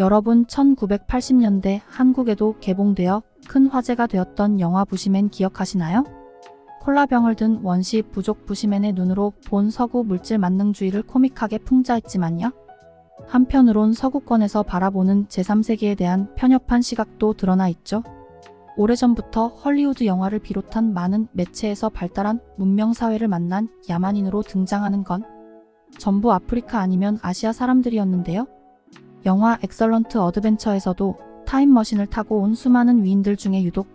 여러분 1980년대 한국에도 개봉되어 큰 화제가 되었던 영화 부시맨 기억하시나요? 콜라병을 든 원시 부족 부시맨의 눈으로 본 서구 물질 만능주의를 코믹하게 풍자했지만요. 한편으론 서구권에서 바라보는 제3세계에 대한 편협한 시각도 드러나 있죠. 오래전부터 헐리우드 영화를 비롯한 많은 매체에서 발달한 문명사회를 만난 야만인으로 등장하는 건 전부 아프리카 아니면 아시아 사람들이었는데요. 영화 엑설런트 어드벤처에서도 타임머신을 타고 온 수많은 위인들 중에 유독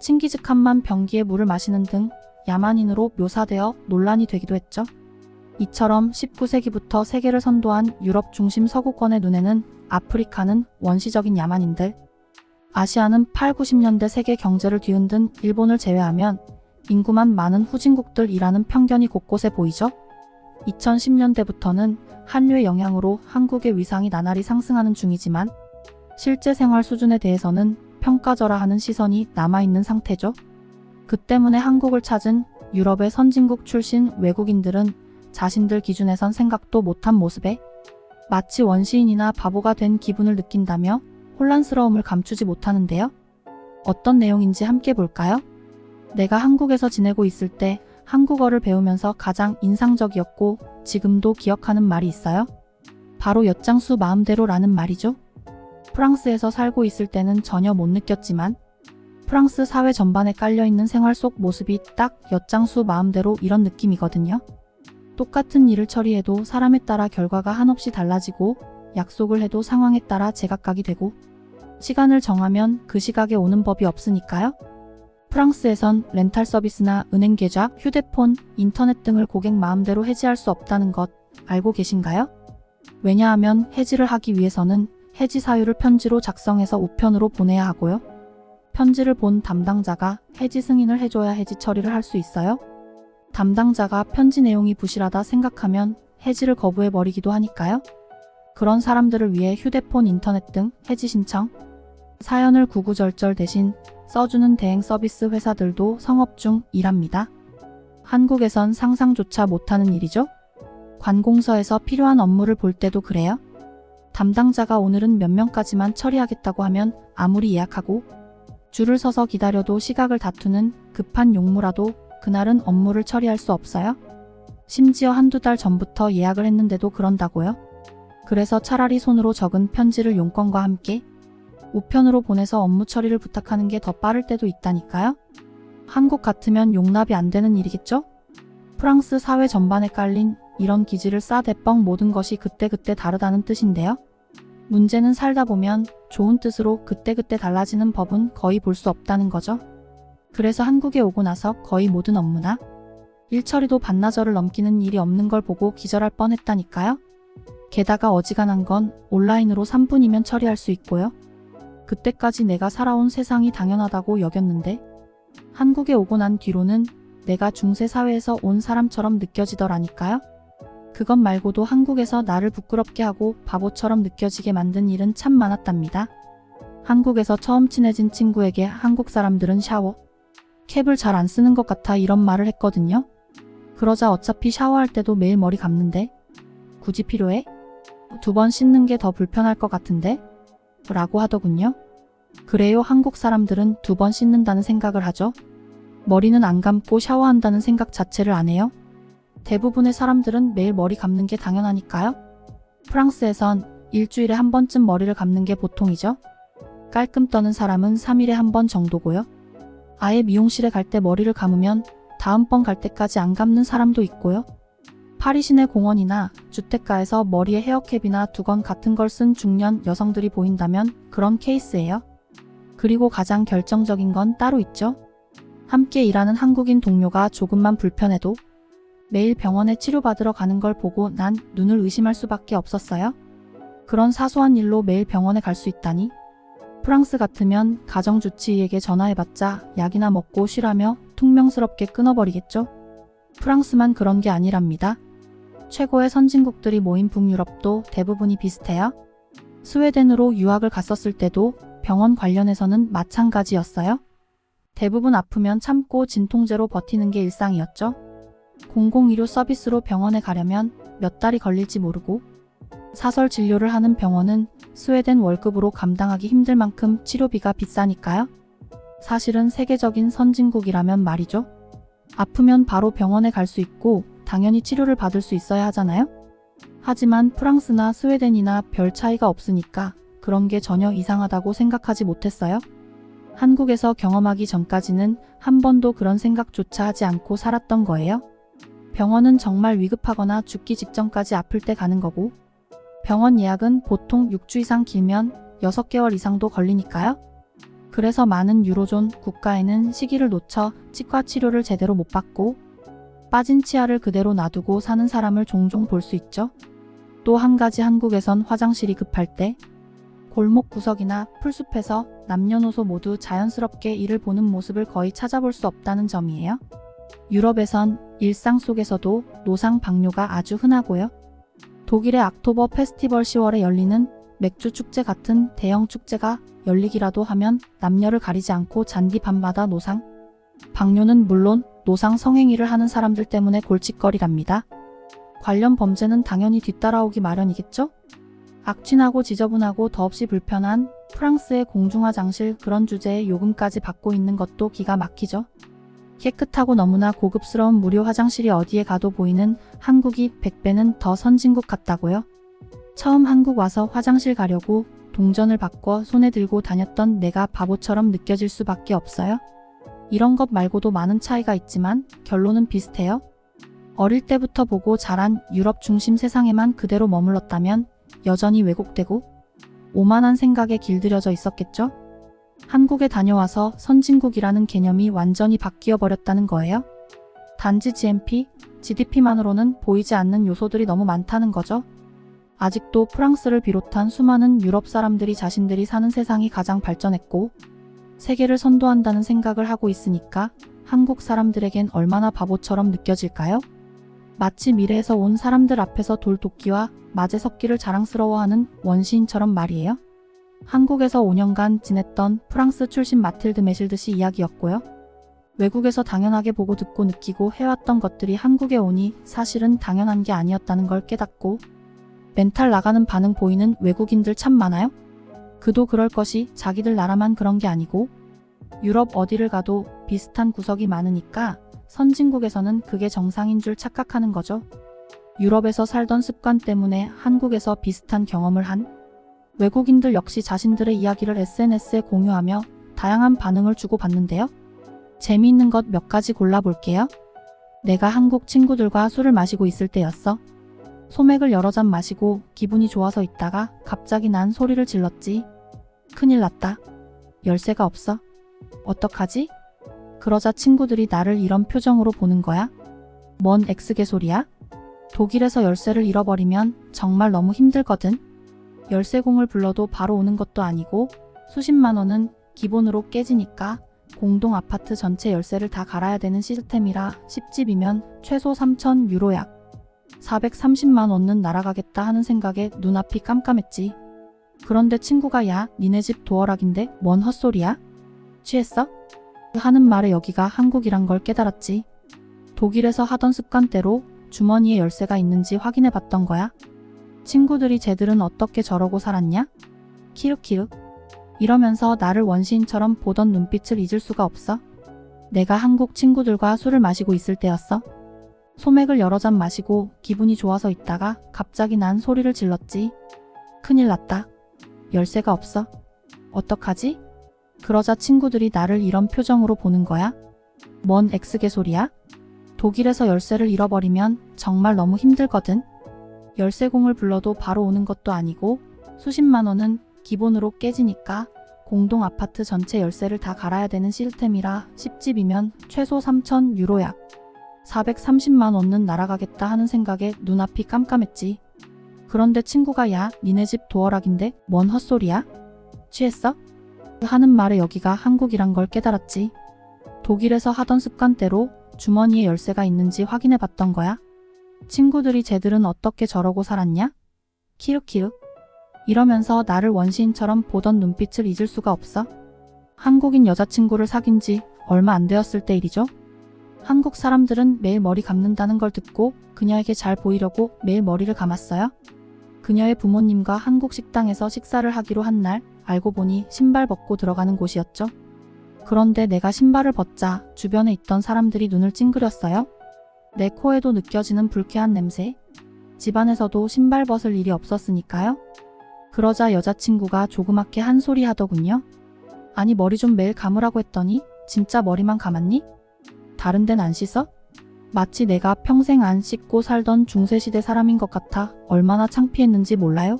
칭기즈 칸만 변기에 물을 마시는 등 야만인으로 묘사되어 논란이 되기도 했죠. 이처럼 19세기부터 세계를 선도한 유럽 중심 서구권의 눈에는 아프리카는 원시적인 야만인들, 아시아는 8, 90년대 세계 경제를 뒤흔든 일본을 제외하면 인구만 많은 후진국들이라는 편견이 곳곳에 보이죠. 2010년대부터는 한류의 영향으로 한국의 위상이 나날이 상승하는 중이지만 실제 생활 수준에 대해서는 평가절하하는 시선이 남아있는 상태죠. 그 때문에 한국을 찾은 유럽의 선진국 출신 외국인들은 자신들 기준에선 생각도 못한 모습에 마치 원시인이나 바보가 된 기분을 느낀다며 혼란스러움을 감추지 못하는데요. 어떤 내용인지 함께 볼까요? 내가 한국에서 지내고 있을 때 한국어를 배우면서 가장 인상적이었고 지금도 기억하는 말이 있어요. 바로 엿장수 마음대로라는 말이죠. 프랑스에서 살고 있을 때는 전혀 못 느꼈지만 프랑스 사회 전반에 깔려있는 생활 속 모습이 딱 엿장수 마음대로 이런 느낌이거든요. 똑같은 일을 처리해도 사람에 따라 결과가 한없이 달라지고 약속을 해도 상황에 따라 제각각이 되고 시간을 정하면 그 시각에 오는 법이 없으니까요. 프랑스에선 렌탈 서비스나 은행 계좌, 휴대폰, 인터넷 등을 고객 마음대로 해지할 수 없다는 것 알고 계신가요? 왜냐하면 해지를 하기 위해서는 해지 사유를 편지로 작성해서 우편으로 보내야 하고요. 편지를 본 담당자가 해지 승인을 해줘야 해지 처리를 할 수 있어요. 담당자가 편지 내용이 부실하다 생각하면 해지를 거부해버리기도 하니까요. 그런 사람들을 위해 휴대폰, 인터넷 등 해지 신청, 사연을 구구절절 대신 써주는 대행 서비스 회사들도 성업 중 일합니다. 한국에선 상상조차 못하는 일이죠? 관공서에서 필요한 업무를 볼 때도 그래요? 담당자가 오늘은 몇 명까지만 처리하겠다고 하면 아무리 예약하고 줄을 서서 기다려도 시각을 다투는 급한 용무라도 그날은 업무를 처리할 수 없어요? 심지어 한두 달 전부터 예약을 했는데도 그런다고요? 그래서 차라리 손으로 적은 편지를 용건과 함께 우편으로 보내서 업무 처리를 부탁하는 게 더 빠를 때도 있다니까요? 한국 같으면 용납이 안 되는 일이겠죠? 프랑스 사회 전반에 깔린 이런 기지를 싸대뻥 모든 것이 그때그때 다르다는 뜻인데요. 문제는 살다 보면 좋은 뜻으로 그때그때 달라지는 법은 거의 볼 수 없다는 거죠. 그래서 한국에 오고 나서 거의 모든 업무나 일처리도 반나절을 넘기는 일이 없는 걸 보고 기절할 뻔했다니까요. 게다가 어지간한 건 온라인으로 3분이면 처리할 수 있고요. 그때까지 내가 살아온 세상이 당연하다고 여겼는데 한국에 오고 난 뒤로는 내가 중세 사회에서 온 사람처럼 느껴지더라니까요. 그것 말고도 한국에서 나를 부끄럽게 하고 바보처럼 느껴지게 만든 일은 참 많았답니다. 한국에서 처음 친해진 친구에게 한국 사람들은 샤워, 캡을 잘 안 쓰는 것 같아 이런 말을 했거든요. 그러자 어차피 샤워할 때도 매일 머리 감는데 굳이 필요해? 두 번 씻는 게 더 불편할 것 같은데? 라고 하더군요. 그래요 한국 사람들은 두 번 씻는다는 생각을 하죠. 머리는 안 감고 샤워한다는 생각 자체를 안 해요. 대부분의 사람들은 매일 머리 감는 게 당연하니까요. 프랑스에선 일주일에 한 번쯤 머리를 감는 게 보통이죠. 깔끔 떠는 사람은 3일에 한 번 정도고요. 아예 미용실에 갈 때 머리를 감으면 다음번 갈 때까지 안 감는 사람도 있고요. 파리 시내 공원이나 주택가에서 머리에 헤어캡이나 두건 같은 걸 쓴 중년 여성들이 보인다면 그런 케이스예요. 그리고 가장 결정적인 건 따로 있죠. 함께 일하는 한국인 동료가 조금만 불편해도 매일 병원에 치료받으러 가는 걸 보고 난 눈을 의심할 수밖에 없었어요. 그런 사소한 일로 매일 병원에 갈 수 있다니. 프랑스 같으면 가정주치의에게 전화해봤자 약이나 먹고 쉬라며 퉁명스럽게 끊어버리겠죠. 프랑스만 그런 게 아니랍니다. 최고의 선진국들이 모인 북유럽도 대부분이 비슷해요. 스웨덴으로 유학을 갔었을 때도 병원 관련해서는 마찬가지였어요. 대부분 아프면 참고 진통제로 버티는 게 일상이었죠. 공공의료 서비스로 병원에 가려면 몇 달이 걸릴지 모르고 사설 진료를 하는 병원은 스웨덴 월급으로 감당하기 힘들 만큼 치료비가 비싸니까요. 사실은 세계적인 선진국이라면 말이죠. 아프면 바로 병원에 갈 수 있고 당연히 치료를 받을 수 있어야 하잖아요. 하지만 프랑스나 스웨덴이나 별 차이가 없으니까 그런 게 전혀 이상하다고 생각하지 못했어요. 한국에서 경험하기 전까지는 한 번도 그런 생각조차 하지 않고 살았던 거예요. 병원은 정말 위급하거나 죽기 직전까지 아플 때 가는 거고, 병원 예약은 보통 6주 이상 길면 6개월 이상도 걸리니까요. 그래서 많은 유로존 국가에는 시기를 놓쳐 치과 치료를 제대로 못 받고 빠진 치아를 그대로 놔두고 사는 사람을 종종 볼 수 있죠. 또 한 가지 한국에선 화장실이 급할 때 골목 구석이나 풀숲에서 남녀노소 모두 자연스럽게 이를 보는 모습을 거의 찾아볼 수 없다는 점이에요. 유럽에선 일상 속에서도 노상 방뇨가 아주 흔하고요. 독일의 악토버 페스티벌 10월에 열리는 맥주 축제 같은 대형 축제가 열리기라도 하면 남녀를 가리지 않고 잔디 밤마다 노상. 방뇨는 물론 노상 성행위를 하는 사람들 때문에 골칫거리랍니다. 관련 범죄는 당연히 뒤따라오기 마련이겠죠? 악취나고 지저분하고 더없이 불편한 프랑스의 공중화장실 그런 주제에 요금까지 받고 있는 것도 기가 막히죠. 깨끗하고 너무나 고급스러운 무료 화장실이 어디에 가도 보이는 한국이 100배는 더 선진국 같다고요? 처음 한국 와서 화장실 가려고 동전을 바꿔 손에 들고 다녔던 내가 바보처럼 느껴질 수밖에 없어요. 이런 것 말고도 많은 차이가 있지만 결론은 비슷해요. 어릴 때부터 보고 자란 유럽 중심 세상에만 그대로 머물렀다면 여전히 왜곡되고 오만한 생각에 길들여져 있었겠죠? 한국에 다녀와서 선진국이라는 개념이 완전히 바뀌어 버렸다는 거예요. 단지 GNP, GDP만으로는 보이지 않는 요소들이 너무 많다는 거죠. 아직도 프랑스를 비롯한 수많은 유럽 사람들이 자신들이 사는 세상이 가장 발전했고 세계를 선도한다는 생각을 하고 있으니까 한국 사람들에겐 얼마나 바보처럼 느껴질까요? 마치 미래에서 온 사람들 앞에서 돌도끼와 마제석기를 자랑스러워하는 원시인처럼 말이에요. 한국에서 5년간 지냈던 프랑스 출신 마틸드 메실드 씨 이야기였고요. 외국에서 당연하게 보고 듣고 느끼고 해왔던 것들이 한국에 오니 사실은 당연한 게 아니었다는 걸 깨닫고 멘탈 나가는 반응 보이는 외국인들 참 많아요. 그도 그럴 것이 자기들 나라만 그런 게 아니고 유럽 어디를 가도 비슷한 구석이 많으니까 선진국에서는 그게 정상인 줄 착각하는 거죠. 유럽에서 살던 습관 때문에 한국에서 비슷한 경험을 한 외국인들 역시 자신들의 이야기를 SNS에 공유하며 다양한 반응을 주고받는데요. 재미있는 것 몇 가지 골라볼게요. 내가 한국 친구들과 술을 마시고 있을 때였어. 소맥을 여러 잔 마시고 기분이 좋아서 있다가 갑자기 난 소리를 질렀지. 큰일 났다. 열쇠가 없어. 어떡하지? 그러자 친구들이 나를 이런 표정으로 보는 거야. 뭔 엑스개 소리야? 독일에서 열쇠를 잃어버리면 정말 너무 힘들거든. 열쇠공을 불러도 바로 오는 것도 아니고 수십만 원은 기본으로 깨지니까 공동 아파트 전체 열쇠를 다 갈아야 되는 시스템이라 10집이면 최소 3천 유로 약 430만 원은 날아가겠다 하는 생각에 눈앞이 깜깜했지. 그런데 친구가 야 니네 집 도어락인데 뭔 헛소리야? 취했어? 하는 말에 여기가 한국이란 걸 깨달았지. 독일에서 하던 습관대로 주머니에 열쇠가 있는지 확인해 봤던 거야. 친구들이 쟤들은 어떻게 저러고 살았냐? 키읔키읔. 이러면서 나를 원시인처럼 보던 눈빛을 잊을 수가 없어. 내가 한국 친구들과 술을 마시고 있을 때였어. 소맥을 여러 잔 마시고 기분이 좋아서 있다가 갑자기 난 소리를 질렀지. 큰일 났다. 열쇠가 없어. 어떡하지? 그러자 친구들이 나를 이런 표정으로 보는 거야. 뭔 엑스개 소리야? 독일에서 열쇠를 잃어버리면 정말 너무 힘들거든. 열쇠공을 불러도 바로 오는 것도 아니고 수십만 원은 기본으로 깨지니까 공동 아파트 전체 열쇠를 다 갈아야 되는 시스템이라 10집이면 최소 3천 유로 약 430만 원은 날아가겠다 하는 생각에 눈앞이 깜깜했지. 그런데 친구가 야 니네 집 도어락인데 뭔 헛소리야? 취했어? 하는 말에 여기가 한국이란 걸 깨달았지. 독일에서 하던 습관대로 주머니에 열쇠가 있는지 확인해 봤던 거야. 친구들이 쟤들은 어떻게 저러고 살았냐? 키읔키읔. 이러면서 나를 원시인처럼 보던 눈빛을 잊을 수가 없어. 한국인 여자친구를 사귄 지 얼마 안 되었을 때 일이죠. 한국 사람들은 매일 머리 감는다는 걸 듣고 그녀에게 잘 보이려고 매일 머리를 감았어요. 그녀의 부모님과 한국 식당에서 식사를 하기로 한 날 알고 보니 신발 벗고 들어가는 곳이었죠. 그런데 내가 신발을 벗자 주변에 있던 사람들이 눈을 찡그렸어요. 내 코에도 느껴지는 불쾌한 냄새. 집안에서도 신발 벗을 일이 없었으니까요. 그러자 여자친구가 조그맣게 한 소리 하더군요. 아니 머리 좀 매일 감으라고 했더니 진짜 머리만 감았니? 다른 데는 안 씻어? 마치 내가 평생 안 씻고 살던 중세시대 사람인 것 같아 얼마나 창피했는지 몰라요?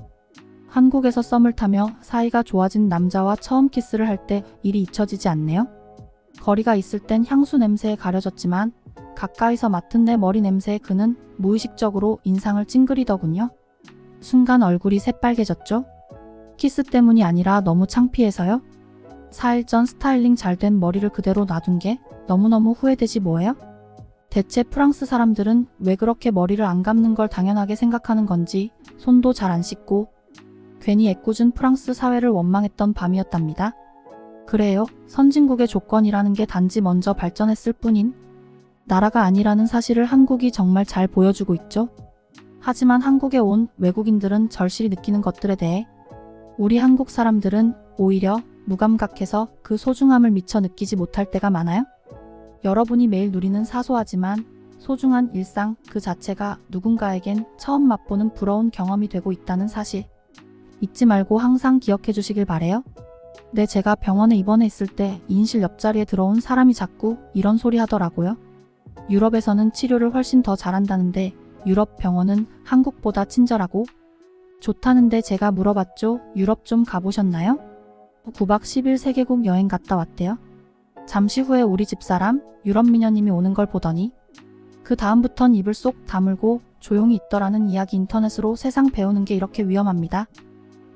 한국에서 썸을 타며 사이가 좋아진 남자와 처음 키스를 할 때 일이 잊혀지지 않네요. 거리가 있을 땐 향수 냄새에 가려졌지만 가까이서 맡은 내 머리 냄새에 그는 무의식적으로 인상을 찡그리더군요. 순간 얼굴이 새빨개졌죠? 키스 때문이 아니라 너무 창피해서요? 4일 전 스타일링 잘 된 머리를 그대로 놔둔 게 너무너무 후회되지 뭐예요? 대체 프랑스 사람들은 왜 그렇게 머리를 안 감는 걸 당연하게 생각하는 건지 손도 잘 안 씻고 괜히 애꿎은 프랑스 사회를 원망했던 밤이었답니다. 그래요. 선진국의 조건이라는 게 단지 먼저 발전했을 뿐인 나라가 아니라는 사실을 한국이 정말 잘 보여주고 있죠. 하지만 한국에 온 외국인들은 절실히 느끼는 것들에 대해 우리 한국 사람들은 오히려 무감각해서 그 소중함을 미처 느끼지 못할 때가 많아요. 여러분이 매일 누리는 사소하지만 소중한 일상 그 자체가 누군가에겐 처음 맛보는 부러운 경험이 되고 있다는 사실. 잊지 말고 항상 기억해 주시길 바래요. 네, 제가 병원에 입원해 있을 때 인실 옆자리에 들어온 사람이 자꾸 이런 소리 하더라고요. 유럽에서는 치료를 훨씬 더 잘한다는데 유럽 병원은 한국보다 친절하고 좋다는데 제가 물어봤죠. 유럽 좀 가보셨나요? 9박 10일 세계국 여행 갔다 왔대요. 잠시 후에 우리 집사람 유럽 미녀님이 오는 걸 보더니 그 다음부턴 입을 쏙 다물고 조용히 있더라는 이야기 인터넷으로 세상 배우는 게 이렇게 위험합니다.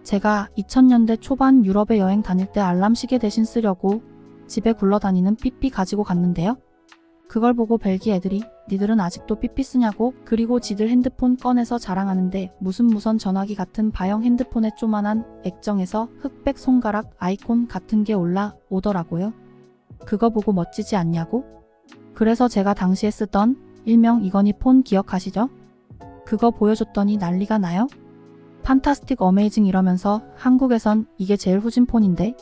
제가 2000년대 초반 유럽에 여행 다닐 때 알람 시계 대신 쓰려고 집에 굴러다니는 삐삐 가지고 갔는데요. 그걸 보고 벨기 애들이 니들은 아직도 삐삐 쓰냐고 그리고 지들 핸드폰 꺼내서 자랑하는데 무슨 무선 전화기 같은 바형 핸드폰에 쪼만한 액정에서 흑백 손가락 아이콘 같은 게 올라오더라고요. 그거 보고 멋지지 않냐고? 그래서 제가 당시에 쓰던 일명 이건희 폰 기억하시죠? 그거 보여줬더니 난리가 나요? 판타스틱 어메이징 이러면서 한국에선 이게 제일 후진 폰인데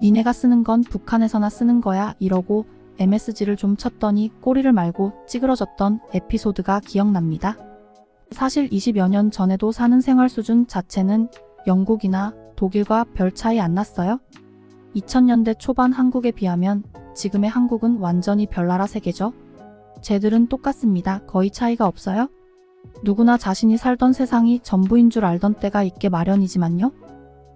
니네가 쓰는 건 북한에서나 쓰는 거야 이러고 MSG를 좀 쳤더니 꼬리를 말고 찌그러졌던 에피소드가 기억납니다. 사실 20여 년 전에도 사는 생활 수준 자체는 영국이나 독일과 별 차이 안 났어요. 2000년대 초반 한국에 비하면 지금의 한국은 완전히 별나라 세계죠. 쟤들은 똑같습니다. 거의 차이가 없어요. 누구나 자신이 살던 세상이 전부인 줄 알던 때가 있게 마련이지만요.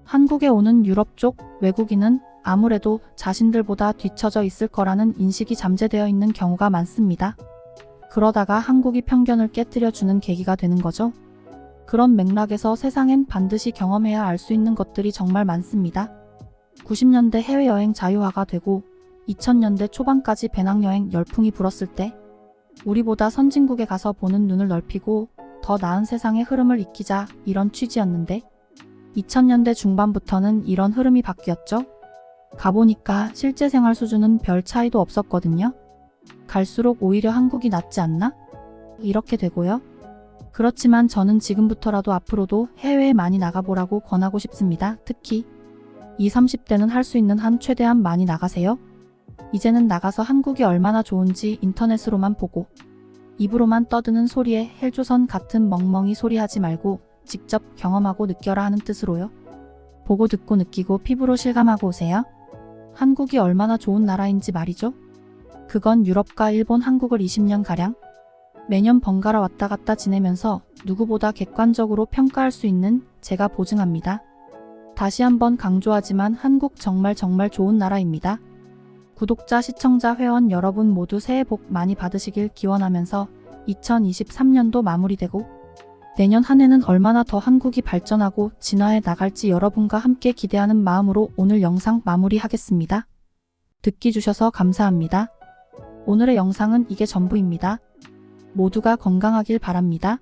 한국에 오는 유럽 쪽 외국인은 아무래도 자신들보다 뒤처져 있을 거라는 인식이 잠재되어 있는 경우가 많습니다. 그러다가 한국이 편견을 깨뜨려 주는 계기가 되는 거죠. 그런 맥락에서 세상엔 반드시 경험해야 알 수 있는 것들이 정말 많습니다. 90년대 해외여행 자유화가 되고 2000년대 초반까지 배낭여행 열풍이 불었을 때 우리보다 선진국에 가서 보는 눈을 넓히고 더 나은 세상의 흐름을 익히자 이런 취지였는데 2000년대 중반부터는 이런 흐름이 바뀌었죠. 가보니까 실제 생활 수준은 별 차이도 없었거든요. 갈수록 오히려 한국이 낫지 않나? 이렇게 되고요. 그렇지만 저는 지금부터라도 앞으로도 해외에 많이 나가보라고 권하고 싶습니다. 특히 20, 30대는 할 수 있는 한 최대한 많이 나가세요. 이제는 나가서 한국이 얼마나 좋은지 인터넷으로만 보고 입으로만 떠드는 소리에 헬조선 같은 멍멍이 소리 하지 말고 직접 경험하고 느껴라 하는 뜻으로요. 보고 듣고 느끼고 피부로 실감하고 오세요. 한국이 얼마나 좋은 나라인지 말이죠. 그건 유럽과 일본, 한국을 20년가량 매년 번갈아 왔다 갔다 지내면서 누구보다 객관적으로 평가할 수 있는 제가 보증합니다. 다시 한번 강조하지만 한국 정말 정말 좋은 나라입니다. 구독자, 시청자, 회원 여러분 모두 새해 복 많이 받으시길 기원하면서 2023년도 마무리되고 내년 한 해는 얼마나 더 한국이 발전하고 진화해 나갈지 여러분과 함께 기대하는 마음으로 오늘 영상 마무리하겠습니다. 듣기 주셔서 감사합니다. 오늘의 영상은 이게 전부입니다. 모두가 건강하길 바랍니다.